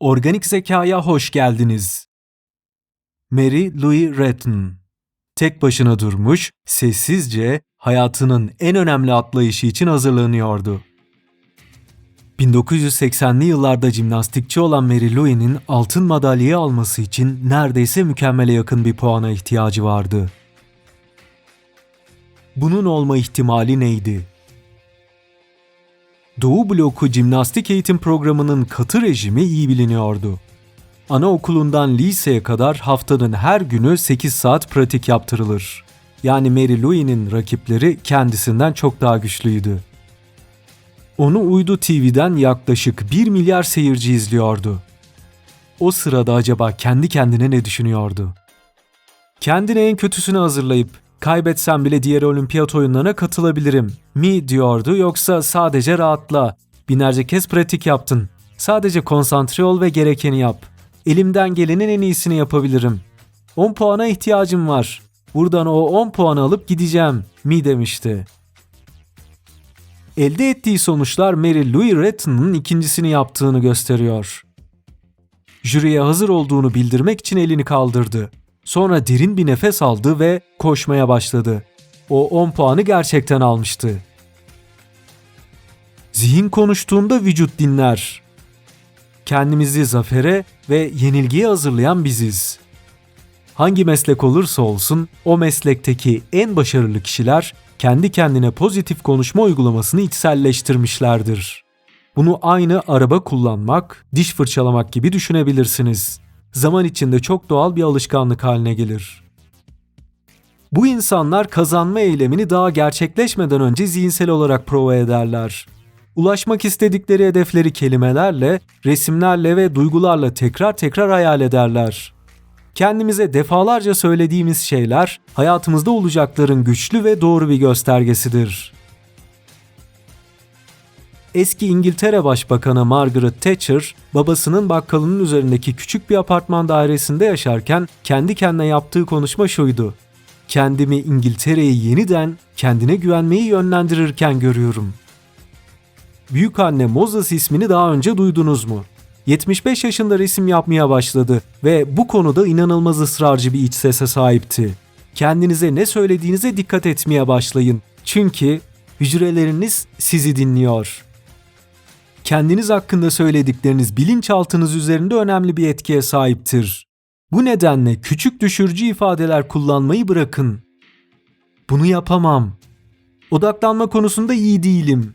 Organik Zekaya hoş geldiniz. Mary Louise Retton tek başına durmuş, sessizce hayatının en önemli atlayışı için hazırlanıyordu. 1980'li yıllarda jimnastikçi olan Mary Louie'nin altın madalyayı alması için neredeyse mükemmele yakın bir puana ihtiyacı vardı. Bunun olma ihtimali neydi? Doğu bloku jimnastik eğitim programının katı rejimi iyi biliniyordu. Anaokulundan liseye kadar haftanın her günü 8 saat pratik yaptırılır. Yani Mary Louie'nin rakipleri kendisinden çok daha güçlüydü. Onu uydu TV'den yaklaşık 1 milyar seyirci izliyordu. O sırada acaba kendi kendine ne düşünüyordu? Kendine en kötüsünü hazırlayıp kaybetsem bile diğer olimpiyat oyunlarına katılabilirim mi diyordu yoksa sadece rahatla. Binlerce kez pratik yaptın. Sadece konsantre ol ve gerekeni yap. Elimden gelenin en iyisini yapabilirim. 10 puana ihtiyacım var. Buradan o 10 puan alıp gideceğim mi demişti. Elde ettiği sonuçlar Mary Louise Retton'un ikincisini yaptığını gösteriyor. Jüriye hazır olduğunu bildirmek için elini kaldırdı. Sonra derin bir nefes aldı ve koşmaya başladı. O 10 puanı gerçekten almıştı. Zihin konuştuğunda vücut dinler. Kendimizi zafere ve yenilgiye hazırlayan biziz. Hangi meslek olursa olsun o meslekteki en başarılı kişiler kendi kendine pozitif konuşma uygulamasını içselleştirmişlerdir. Bunu aynı araba kullanmak, diş fırçalamak gibi düşünebilirsiniz. Zaman içinde çok doğal bir alışkanlık haline gelir. Bu insanlar kazanma eylemini daha gerçekleşmeden önce zihinsel olarak prova ederler. Ulaşmak istedikleri hedefleri kelimelerle, resimlerle ve duygularla tekrar tekrar hayal ederler. Kendimize defalarca söylediğimiz şeyler hayatımızda olacakların güçlü ve doğru bir göstergesidir. Eski İngiltere Başbakanı Margaret Thatcher, babasının bakkalının üzerindeki küçük bir apartman dairesinde yaşarken kendi kendine yaptığı konuşma şuydu. Kendimi İngiltere'yi yeniden kendine güvenmeyi yönlendirirken görüyorum. Büyük anne Moses ismini daha önce duydunuz mu? 75 yaşında resim yapmaya başladı ve bu konuda inanılmaz ısrarcı bir iç sese sahipti. Kendinize ne söylediğinize dikkat etmeye başlayın. Çünkü hücreleriniz sizi dinliyor. Kendiniz hakkında söyledikleriniz bilinçaltınız üzerinde önemli bir etkiye sahiptir. Bu nedenle küçük düşürücü ifadeler kullanmayı bırakın. Bunu yapamam. Odaklanma konusunda iyi değilim.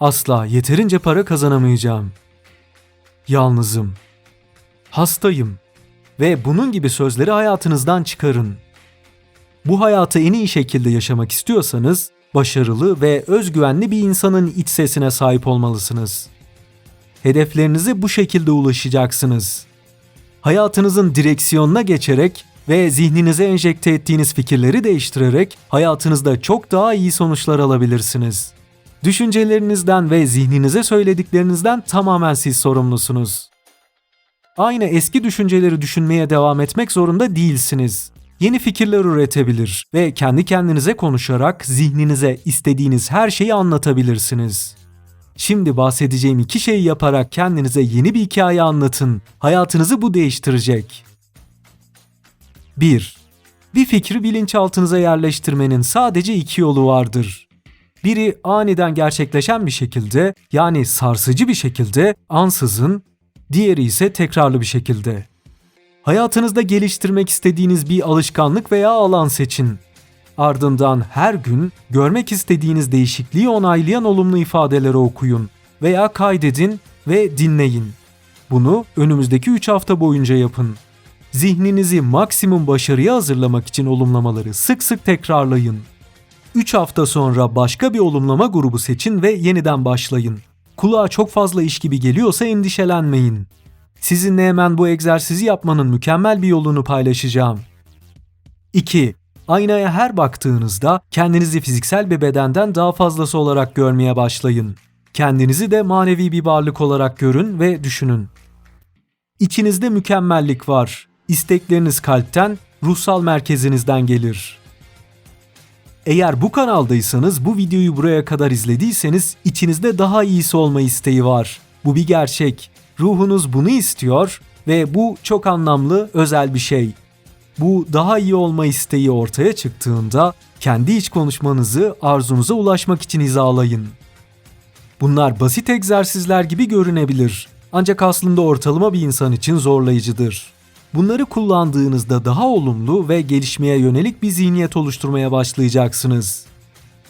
Asla yeterince para kazanamayacağım. Yalnızım. Hastayım. Ve bunun gibi sözleri hayatınızdan çıkarın. Bu hayatı en iyi şekilde yaşamak istiyorsanız başarılı ve özgüvenli bir insanın iç sesine sahip olmalısınız. Hedeflerinize bu şekilde ulaşacaksınız. Hayatınızın direksiyonuna geçerek ve zihninize enjekte ettiğiniz fikirleri değiştirerek hayatınızda çok daha iyi sonuçlar alabilirsiniz. Düşüncelerinizden ve zihninize söylediklerinizden tamamen siz sorumlusunuz. Aynı eski düşünceleri düşünmeye devam etmek zorunda değilsiniz. Yeni fikirler üretebilir ve kendi kendinize konuşarak zihninize istediğiniz her şeyi anlatabilirsiniz. Şimdi bahsedeceğim iki şeyi yaparak kendinize yeni bir hikaye anlatın. Hayatınızı bu değiştirecek. 1. Bir fikri bilinçaltınıza yerleştirmenin sadece iki yolu vardır. Biri aniden gerçekleşen bir şekilde yani sarsıcı bir şekilde ansızın, diğeri ise tekrarlı bir şekilde. Hayatınızda geliştirmek istediğiniz bir alışkanlık veya alan seçin. Ardından her gün görmek istediğiniz değişikliği onaylayan olumlu ifadeleri okuyun veya kaydedin ve dinleyin. Bunu önümüzdeki 3 hafta boyunca yapın. Zihninizi maksimum başarıya hazırlamak için olumlamaları sık sık tekrarlayın. 3 hafta sonra başka bir olumlama grubu seçin ve yeniden başlayın. Kulağa çok fazla iş gibi geliyorsa endişelenmeyin. Sizinle hemen bu egzersizi yapmanın mükemmel bir yolunu paylaşacağım. 2. Aynaya her baktığınızda kendinizi fiziksel bir bedenden daha fazlası olarak görmeye başlayın. Kendinizi de manevi bir varlık olarak görün ve düşünün. İçinizde mükemmellik var. İstekleriniz kalpten, ruhsal merkezinizden gelir. Eğer bu kanaldaysanız bu videoyu buraya kadar izlediyseniz içinizde daha iyisi olma isteği var. Bu bir gerçek Ruhunuz bunu istiyor ve bu çok anlamlı, özel bir şey. Bu daha iyi olma isteği ortaya çıktığında kendi iç konuşmanızı arzunuza ulaşmak için hizalayın. Bunlar basit egzersizler gibi görünebilir. Ancak aslında ortalama bir insan için zorlayıcıdır. Bunları kullandığınızda daha olumlu ve gelişmeye yönelik bir zihniyet oluşturmaya başlayacaksınız.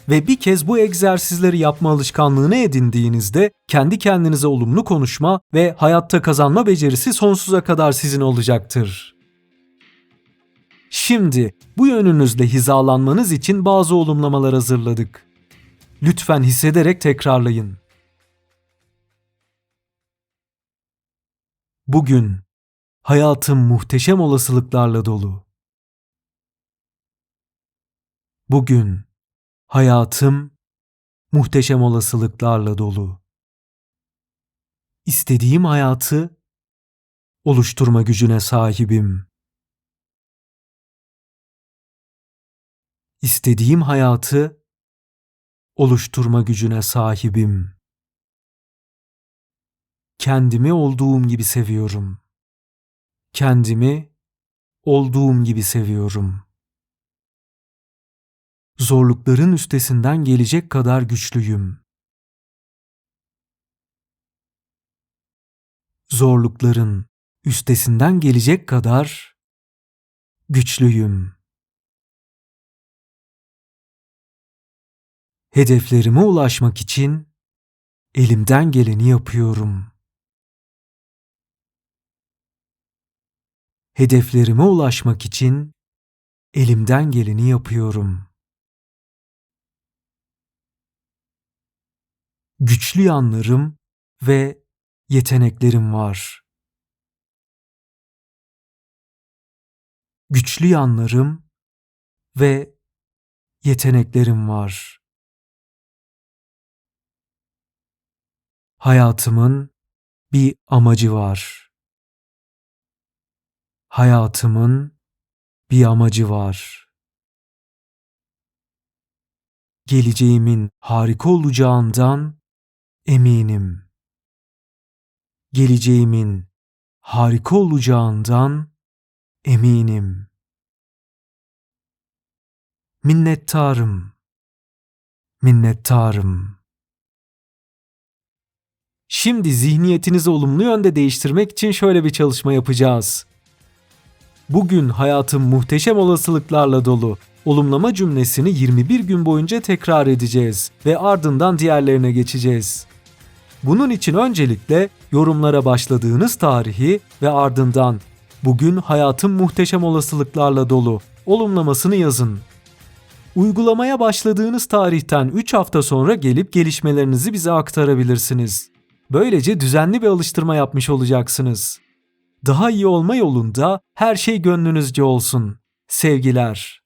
Ve bir kez bu egzersizleri yapma alışkanlığını edindiğinizde kendi kendinize olumlu konuşma ve hayatta kazanma becerisi sonsuza kadar sizin olacaktır. Şimdi bu yönünüzle hizalanmanız için bazı olumlamalar hazırladık. Lütfen hissederek tekrarlayın. Bugün hayatım muhteşem olasılıklarla dolu. Bugün hayatım muhteşem olasılıklarla dolu. İstediğim hayatı oluşturma gücüne sahibim. İstediğim hayatı oluşturma gücüne sahibim. Kendimi olduğum gibi seviyorum. Kendimi olduğum gibi seviyorum. Zorlukların üstesinden gelecek kadar güçlüyüm. Zorlukların üstesinden gelecek kadar güçlüyüm. Hedeflerime ulaşmak için elimden geleni yapıyorum. Hedeflerime ulaşmak için elimden geleni yapıyorum. Güçlü yanlarım ve yeteneklerim var. Güçlü yanlarım ve yeteneklerim var. Hayatımın bir amacı var. Hayatımın bir amacı var. Geleceğimin harika olacağından eminim. Geleceğimin harika olacağından eminim. Minnettarım. Minnettarım. Şimdi zihniyetinizi olumlu yönde değiştirmek için şöyle bir çalışma yapacağız. Bugün hayatım muhteşem olasılıklarla dolu. Olumlama cümlesini 21 gün boyunca tekrar edeceğiz ve ardından diğerlerine geçeceğiz. Bunun için öncelikle yorumlara başladığınız tarihi ve ardından bugün hayatım muhteşem olasılıklarla dolu olumlamasını yazın. Uygulamaya başladığınız tarihten 3 hafta sonra gelip gelişmelerinizi bize aktarabilirsiniz. Böylece düzenli bir alıştırma yapmış olacaksınız. Daha iyi olma yolunda her şey gönlünüzce olsun. Sevgiler.